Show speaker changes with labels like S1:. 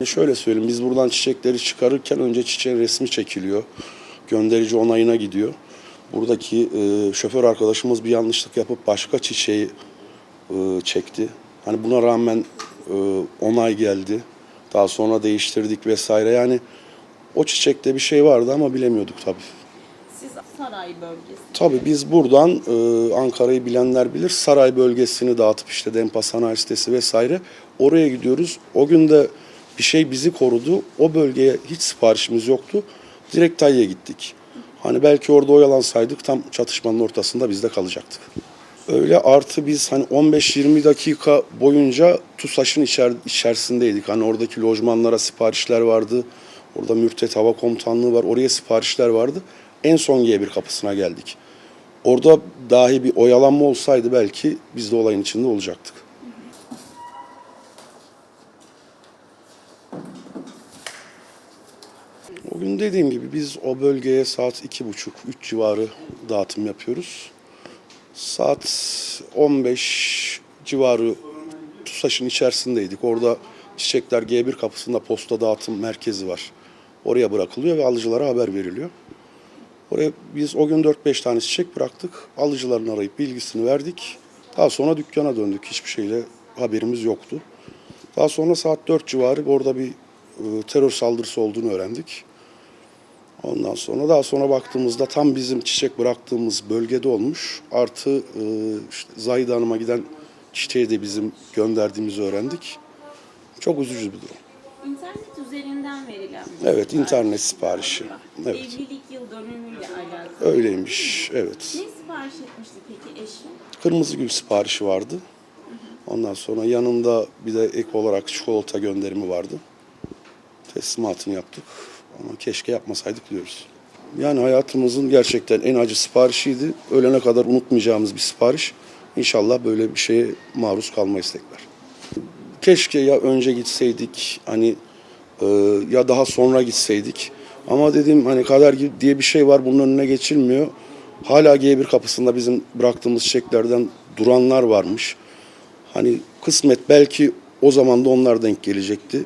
S1: E Şöyle söyleyeyim biz buradan çiçekleri çıkarırken önce çiçeğin resmi çekiliyor. Gönderici onayına gidiyor. Buradaki e, şoför arkadaşımız bir yanlışlık yapıp başka çiçeği e, çekti. Hani buna rağmen e, onay geldi. Daha sonra değiştirdik vesaire. Yani o çiçekte bir şey vardı ama bilemiyorduk tabii.
S2: Siz saray bölgesi.
S1: Tabii biz buradan e, Ankara'yı bilenler bilir. Saray bölgesini dağıtıp işte Dempa Sanayi Sitesi vesaire oraya gidiyoruz. O gün de bir şey bizi korudu. O bölgeye hiç siparişimiz yoktu. Direkt Tayyip'e gittik. Hani belki orada oyalansaydık tam çatışmanın ortasında biz de kalacaktık. Öyle artı biz hani 15-20 dakika boyunca TUSAŞ'ın içer, içerisindeydik. Hani oradaki lojmanlara siparişler vardı. Orada Mürtet Hava Komutanlığı var. Oraya siparişler vardı. En son G1 kapısına geldik. Orada dahi bir oyalanma olsaydı belki biz de olayın içinde olacaktık. O gün dediğim gibi biz o bölgeye saat iki buçuk, üç civarı dağıtım yapıyoruz. Saat 15 civarı TUSAŞ'ın içerisindeydik. Orada çiçekler G1 kapısında posta dağıtım merkezi var. Oraya bırakılıyor ve alıcılara haber veriliyor. Oraya biz o gün 4-5 tane çiçek bıraktık. Alıcılarını arayıp bilgisini verdik. Daha sonra dükkana döndük. Hiçbir şeyle haberimiz yoktu. Daha sonra saat 4 civarı orada bir e, terör saldırısı olduğunu öğrendik. Ondan sonra daha sonra baktığımızda tam bizim çiçek bıraktığımız bölgede olmuş. Artı e, işte Zahide Hanım'a giden çiçeği de bizim gönderdiğimizi öğrendik. Çok üzücü bir durum.
S2: İnternet üzerinden verilen bir
S1: Evet,
S2: sipariş.
S1: internet siparişi. Evet.
S2: Evlilik yıl dönümüyle alakalı.
S1: Öyleymiş, evet.
S2: Ne sipariş etmişti peki eşi?
S1: Kırmızı gül siparişi vardı. Ondan sonra yanında bir de ek olarak çikolata gönderimi vardı. Teslimatını yaptık ama keşke yapmasaydık diyoruz. Yani hayatımızın gerçekten en acı siparişiydi. Ölene kadar unutmayacağımız bir sipariş. İnşallah böyle bir şeye maruz kalmayız tekrar. Keşke ya önce gitseydik hani e, ya daha sonra gitseydik. Ama dediğim hani kader gibi diye bir şey var bunun önüne geçilmiyor. Hala G1 kapısında bizim bıraktığımız çiçeklerden duranlar varmış. Hani kısmet belki o zaman da onlar denk gelecekti.